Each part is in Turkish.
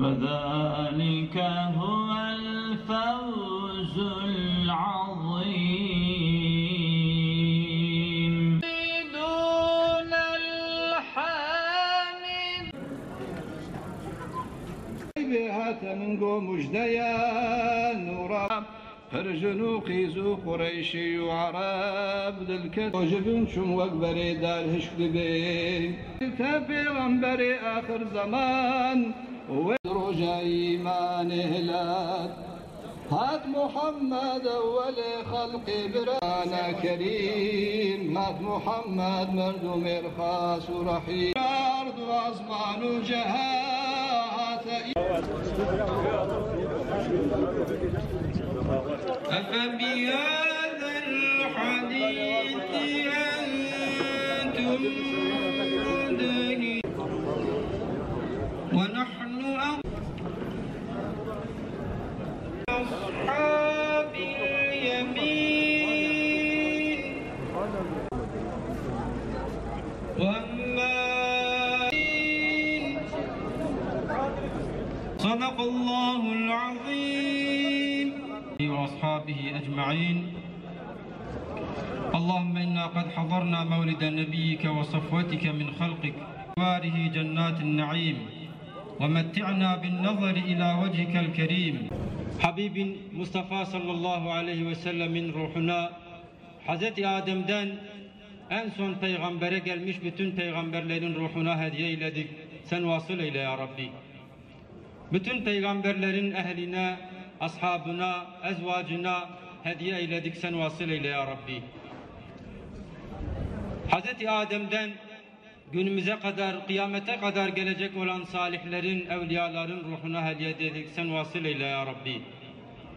وذلك هو الفوز العظيم. دون الحامد مجديا نورا. فرجنو قيزو قريشي وعرب للكت وجبن شم وقبري دار هشك بي غنبري آخر زمان ورجع إيمان هلال هات محمد أول خلق برانا كريم هات محمد مردم إرخاص ورحيم أرض وأزمان وجهات أفبهذا الحديث أنتم مدهنون صدق الله العظيم وأصحابه أجمعين اللهم إنا قد حضرنا مولد نبيك وصفوتك من خلقك واره جنات النعيم ومتعنا بالنظر إلى وجهك الكريم حبيب مصطفى صلى الله عليه وسلم من ruhuna Hazreti Adem'den en son peygambere gelmiş bütün peygamberlerin ruhuna hediye eyledik. Sen vasıl eyle ya Rabbi. Bütün peygamberlerin ehline, ashabına, ezvacına hediye eyledik. Sen vasıl eyle ya Rabbi. Hazreti Adem'den günümüze kadar, kıyamete kadar gelecek olan salihlerin, evliyaların ruhuna hediye ededik. Sen vasıl eyle ya Rabbi.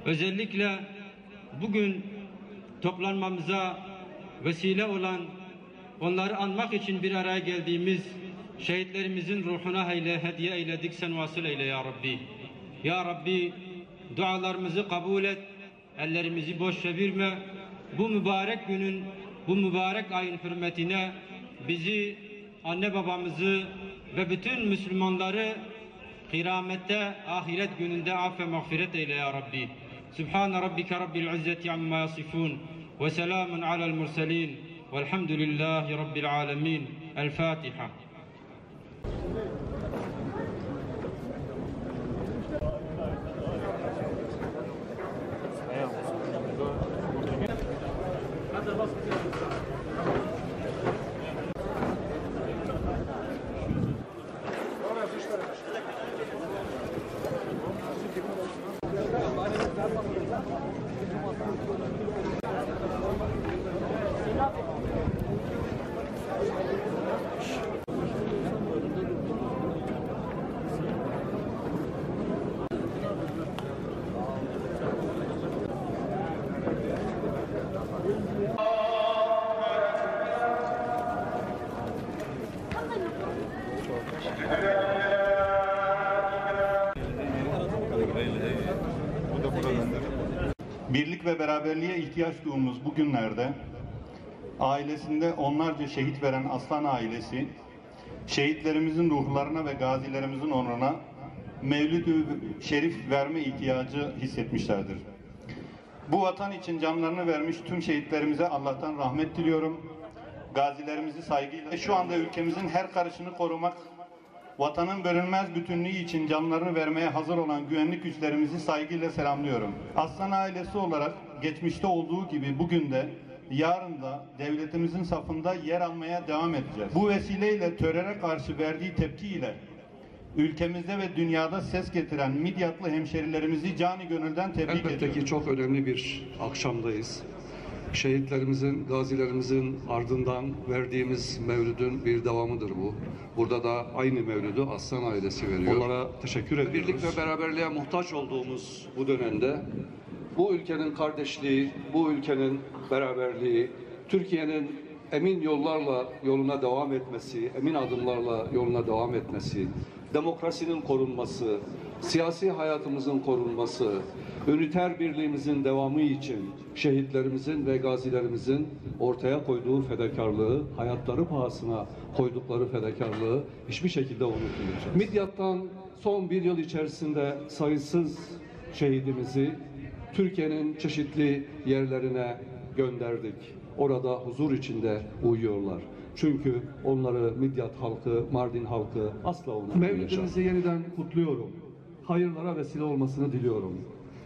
Özellikle bugün toplanmamıza vesile olan, onları anmak için bir araya geldiğimiz şehitlerimizin ruhuna eyle, hediye eyledik. Sen vasıl eyle ya Rabbi. Ya Rabbi dualarımızı kabul et, ellerimizi boş çevirme. Bu mübarek günün, bu mübarek ayın hürmetine bizi, anne babamızı ve bütün Müslümanları kıyamette, ahiret gününde af ve mağfiret eyle ya Rabbi. Sübhane Rabbike Rabbil İzzeti amma yasifun ve selamun alel murselin velhamdülillahi Rabbil alemin. El Fatiha. Birlik ve beraberliğe ihtiyaç duyduğumuz bu günlerde ailesinde onlarca şehit veren Aslan ailesi, şehitlerimizin ruhlarına ve gazilerimizin onuruna mevlid-ü şerif verme ihtiyacı hissetmişlerdir. Bu vatan için canlarını vermiş tüm şehitlerimize Allah'tan rahmet diliyorum. Gazilerimizi saygıyla şu anda ülkemizin her karışını korumak, vatanın bölünmez bütünlüğü için canlarını vermeye hazır olan güvenlik güçlerimizi saygıyla selamlıyorum. Aslan ailesi olarak geçmişte olduğu gibi bugün de yarın da devletimizin safında yer almaya devam edeceğiz. Bu vesileyle teröre karşı verdiği tepkiyle ülkemizde ve dünyada ses getiren Midyatlı hemşerilerimizi cani gönülden tebrik Elbette ediyorum. ki çok önemli bir akşamdayız. Şehitlerimizin, gazilerimizin ardından verdiğimiz mevlüdün bir devamıdır bu. Burada da aynı mevlüdü Aslan ailesi veriyor. Onlara teşekkür ediyoruz. Birlik ve beraberliğe muhtaç olduğumuz bu dönemde bu ülkenin kardeşliği, bu ülkenin beraberliği, Türkiye'nin emin yollarla yoluna devam etmesi, emin adımlarla yoluna devam etmesi demokrasinin korunması, siyasi hayatımızın korunması, üniter birliğimizin devamı için şehitlerimizin ve gazilerimizin ortaya koyduğu fedakarlığı, hayatları pahasına koydukları fedakarlığı hiçbir şekilde unutmayacağız. Midyat'tan son bir yıl içerisinde sayısız şehidimizi Türkiye'nin çeşitli yerlerine gönderdik. Orada huzur içinde uyuyorlar. Çünkü onları Midyat halkı, Mardin halkı asla unutmayacak. Mevlidimizi yeniden kutluyorum. Hayırlara vesile olmasını diliyorum.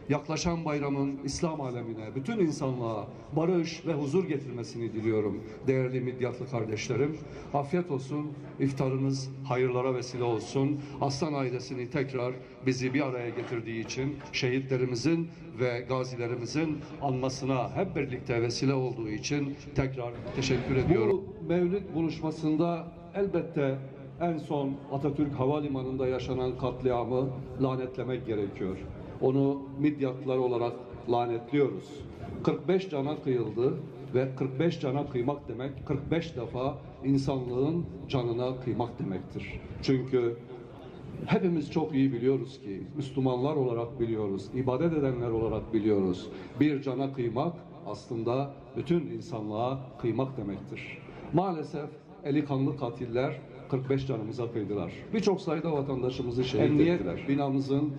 Yaklaşan bayramın İslam alemine, bütün insanlığa barış ve huzur getirmesini diliyorum. Değerli Midyatlı kardeşlerim, afiyet olsun, iftarınız hayırlara vesile olsun. Aslan ailesini tekrar bizi bir araya getirdiği için şehitlerimizin ve gazilerimizin anmasına hep birlikte vesile olduğu için tekrar teşekkür ediyorum. Bu Mevlid buluşmasında elbette en son Atatürk Havalimanı'nda yaşanan katliamı lanetlemek gerekiyor. Onu Midyatlılar olarak lanetliyoruz. 45 cana kıyıldı ve 45 cana kıymak demek 45 defa insanlığın canına kıymak demektir. Çünkü Hepimiz çok iyi biliyoruz ki, Müslümanlar olarak biliyoruz, ibadet edenler olarak biliyoruz. Bir cana kıymak aslında bütün insanlığa kıymak demektir. Maalesef eli kanlı katiller 45 canımıza kıydılar. Birçok sayıda vatandaşımızı şehit Emniyet ettiler. Binamızın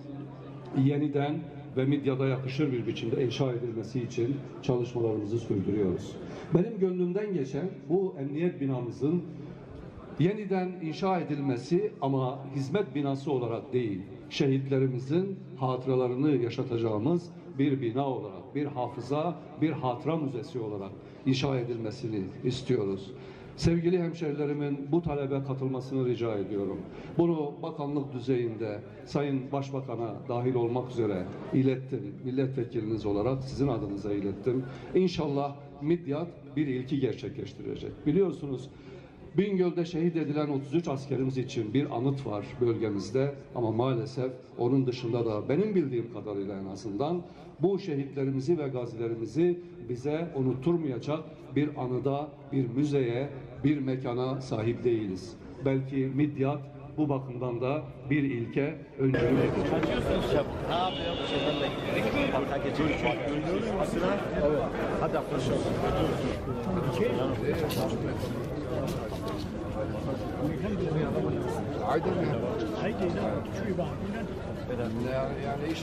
yeniden ve Midyat'a yakışır bir biçimde inşa edilmesi için çalışmalarımızı sürdürüyoruz. Benim gönlümden geçen bu emniyet binamızın yeniden inşa edilmesi ama hizmet binası olarak değil, şehitlerimizin hatıralarını yaşatacağımız bir bina olarak, bir hafıza, bir hatıra müzesi olarak inşa edilmesini istiyoruz. Sevgili hemşerilerimin bu talebe katılmasını rica ediyorum. Bunu bakanlık düzeyinde Sayın Başbakan'a dahil olmak üzere ilettim. Milletvekiliniz olarak sizin adınıza ilettim. İnşallah Midyat bir ilki gerçekleştirecek. Biliyorsunuz Bingöl'de şehit edilen 33 askerimiz için bir anıt var bölgemizde ama maalesef onun dışında da benim bildiğim kadarıyla en azından bu şehitlerimizi ve gazilerimizi bize unutturmayacak bir anıda, bir müzeye, bir mekana sahip değiliz. Belki Midyat bu bakımdan da bir ilke öncülük edecek. Ne yapıyor? Bu şeyden de parka geçiyor. Evet. Hadi I don't know. I did not. Tree bond. Ja, ja, nee, ik